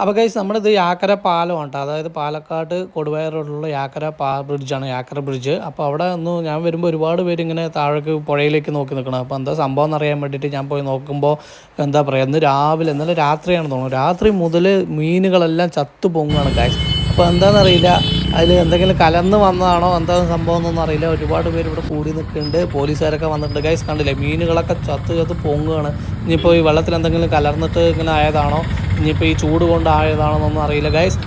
അപ്പോൾ ഗൈസ് നമ്മളിത് യാക്കര പാലമാണ് കേട്ടോ അതായത് പാലക്കാട് കൊടുവായ റോഡിലുള്ള യാക്കര പാ ബ്രിഡ്ജാണ് യാക്കര ബ്രിഡ്ജ് അപ്പോൾ അവിടെ ഒന്ന് ഞാൻ വരുമ്പോൾ ഒരുപാട് പേര് ഇങ്ങനെ താഴേക്ക് പുഴയിലേക്ക് നോക്കി നിൽക്കണം അപ്പോൾ എന്താ സംഭവം എന്നറിയാൻ വേണ്ടിയിട്ട് ഞാൻ പോയി നോക്കുമ്പോൾ എന്താ പറയുക ഇന്ന് രാവിലെ ഇന്നലെ രാത്രിയാണ് തോന്നുന്നു. രാത്രി മുതൽ മീനുകളെല്ലാം ചത്തു പൊങ്ങുകയാണ് കൈസ് അപ്പോൾ എന്താണെന്നറിയില്ല അതിൽ എന്തെങ്കിലും കലന്ന് വന്നതാണോ? എന്താ സംഭവം എന്നൊന്നും അറിയില്ല. ഒരുപാട് പേര് ഇവിടെ കൂടി നിൽക്കുന്നുണ്ട്. പോലീസുകാരൊക്കെ വന്നിട്ടുണ്ട്. ഗൈസ് കണ്ടില്ലേ? മീനുകളൊക്കെ ചത്ത് ചത്ത് പൊങ്ങുകയാണ് ഇനിയിപ്പോൾ ഈ വെള്ളത്തിൽ എന്തെങ്കിലും കലർന്നിട്ട് ഇങ്ങനെ ആയതാണോ? ഇനിയിപ്പോൾ ഈ ചൂട് കൊണ്ട് ആയതാണോ എന്നൊന്നും അറിയില്ല. Guys